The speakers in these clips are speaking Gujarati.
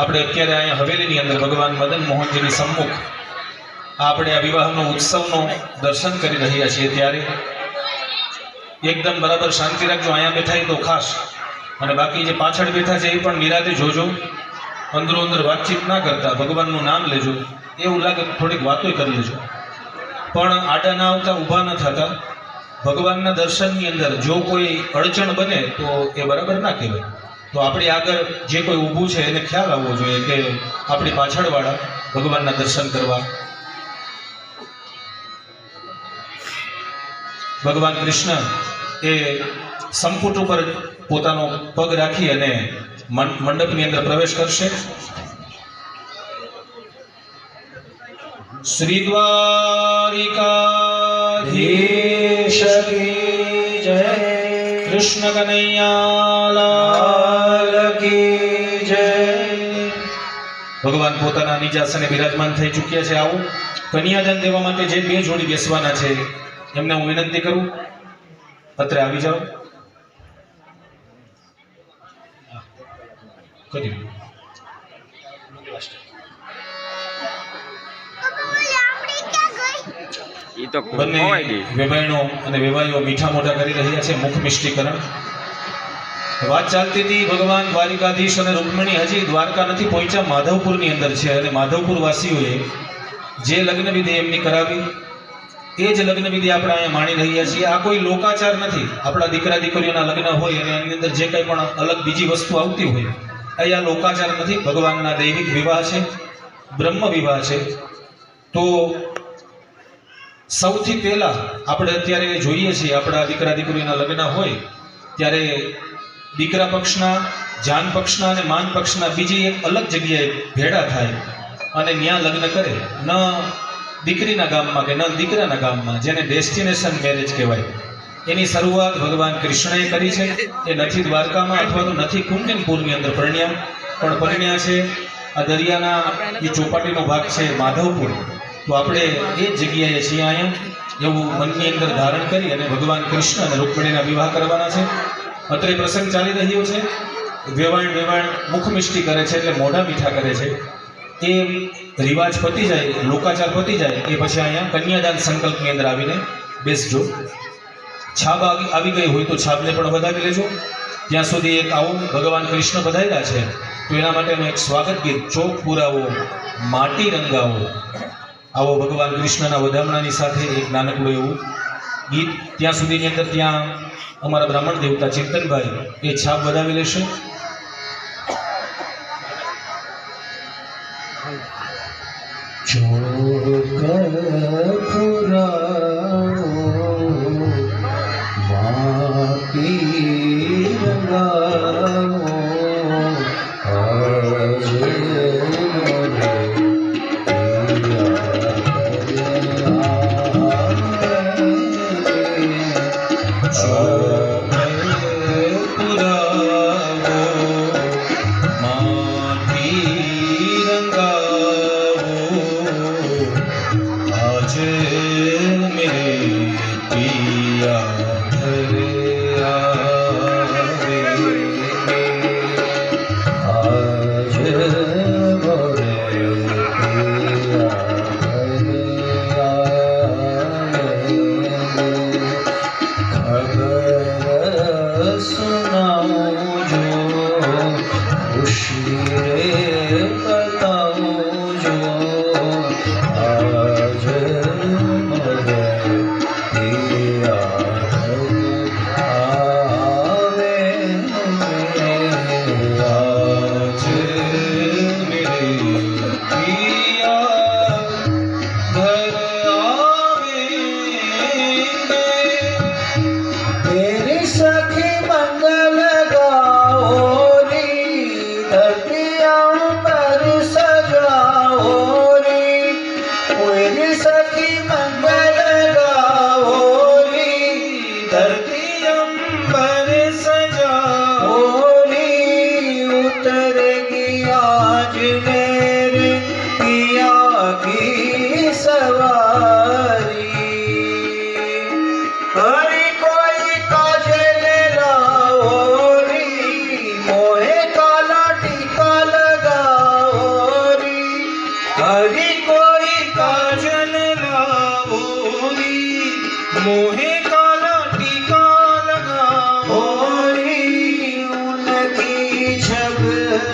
આપણે અત્યારે અહીંયા હવેલીની અંદર ભગવાન મદન મોહનજીની સમ્મુખ આપણે આ વિવાહનો ઉત્સવનો દર્શન કરી રહ્યા છીએ ત્યારે એકદમ બરાબર શાંતિ રાખજો, અહીંયા બેઠા તો ખાસ. અને બાકી જે પાછળ બેઠા છે એ પણ નિરાતે જોજો, અંદરો અંદર વાતચીત ના કરતા, ભગવાનનું નામ લેજો, એવું લાગે થોડીક વાતો કરી લેજો. પણ આડા ના આવતા, ઊભા ન થતા, ભગવાનના દર્શનની અંદર જો કોઈ અડચણ બને તો એ બરાબર ના કહેવાય. તો આપણી આગળ જે કોઈ ઊભું છે, એને ખ્યાલ આવવો જોઈએ કે આપણી પાછળવાળા ભગવાનના દર્શન કરવા. ભગવાન કૃષ્ણ એ સંપુટ ઉપર પોતાનો પગ રાખી અને મંડપની અંદર પ્રવેશ કરશે. શ્રી દ્વારિકાધીશ જય કૃષ્ણ કનૈયા. ભગવાન પોતાના નિજાસને બિરાજમાન થઈ ચૂક્યા છે. આવું કન્યાદાન દેવા માટે જે બે જોડી બેસવાના છે એમને હું વિનંતી કરું. અત્રે આવી જાઓ. કરી બંને ગઈ અને વેવાઈઓ મીઠા મોઢા કરી રહ્યા છે. મુખ મિષ્ટીકરણ. વાત ચાલતી હતી ભગવાન દ્વારિકાધીશ અને રૂકમણી હજી દ્વારકા નથી પહોંચ્યા, માધવપુરની અંદર છે અને માધવપુર વાસીઓએ જે લગ્ન વિધિ એમની કરાવી, એ જ લગ્ન વિધિ આપણે અહીંયા માણી રહ્યા છીએ. આ કોઈ લોકાચાર નથી. આપણા દીકરા દીકરીઓના લગ્ન હોય અને એની અંદર જે કંઈ પણ અલગ બીજી વસ્તુ આવતી હોય અહીંયા લોકાચાર નથી. ભગવાનના દૈવિક વિવાહ છે, બ્રહ્મ વિવાહ છે. તો સૌથી પહેલાં આપણે અત્યારે જોઈએ છીએ આપણા દીકરા દીકરીના લગ્ન હોય, ત્યારે દીકરા પક્ષના, જાન પક્ષના અને માન પક્ષના બીજી એક અલગ જગ્યાએ ભેડા થાય અને ત્યાં લગ્ન કરે. ન દીકરીના ગામમાં કે ન દીકરાના ગામમાં, જેને ડેસ્ટિનેશન મેરેજ કહેવાય. એની શરૂઆત ભગવાન કૃષ્ણએ કરી છે. એ નથી દ્વારકામાં અથવા તો નથી કુંડનપુરની અંદર પરણ્યા, પણ પરણ્યા છે. આ દરિયાના જે ચોપાટીનો ભાગ છે માધવપુર. તો આપણે એ જ જગ્યાએ છીએ અહીંયા. એવું મનની અંદર ધારણ કરી અને ભગવાન કૃષ્ણ અને રૂકમણીના વિવાહ કરવાના છે. અત્રે પ્રસંગ ચાલી રહ્યો છે. વેવાણ વેવાણ મુખમિષ્ટી કરે છે એટલે મોઢા મીઠા કરે છે. એ રિવાજ પતી જાય, લોકાચાર પતી જાય, એ પછી અહીંયા કન્યાદાન સંકલ્પની અંદર આવીને બેસજો. છાબ આવી ગઈ હોય તો છાબને પણ વધારી લેજો. ત્યાં સુધી એક આવું ભગવાન કૃષ્ણ બધાયેલા છે. તો એના માટેનું એક સ્વાગત ગીત, ચોક પુરાવો, માટી રંગાવો. આવો ભગવાન કૃષ્ણના વધામણાની સાથે એક નાનકડું એવું ગીત ત્યાં સુધીની અંદર ત્યાં અમારા બ્રાહ્મણ દેવતા ચિંતનભાઈ એ છાપ વધાવી લેશે. ચોક the uh,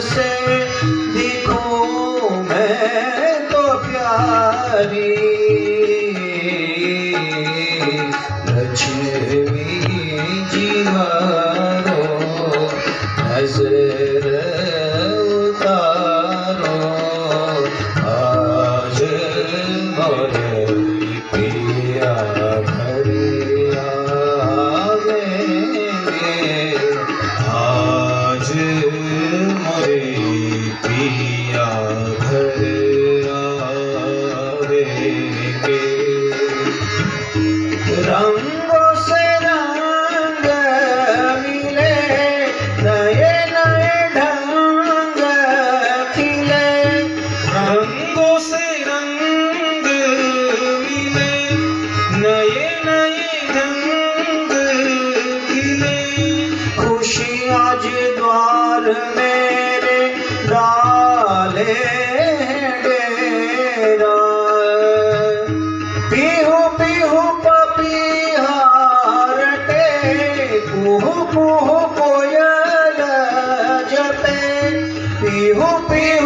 से मेरे डाले डेरा पीहू पीहू पपीहार के पूहू पूहू कोयल जपे पीहू पीहू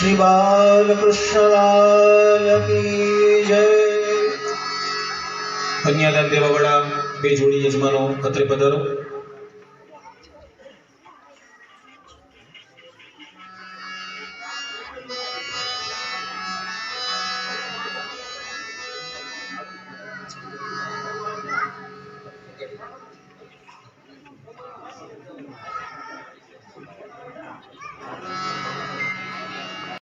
શ્રી બાલકૃષ્ણલાલ જય. કન્યાદાન દેવા વડા બે જોડી યજમાનો અત્રે પધારો.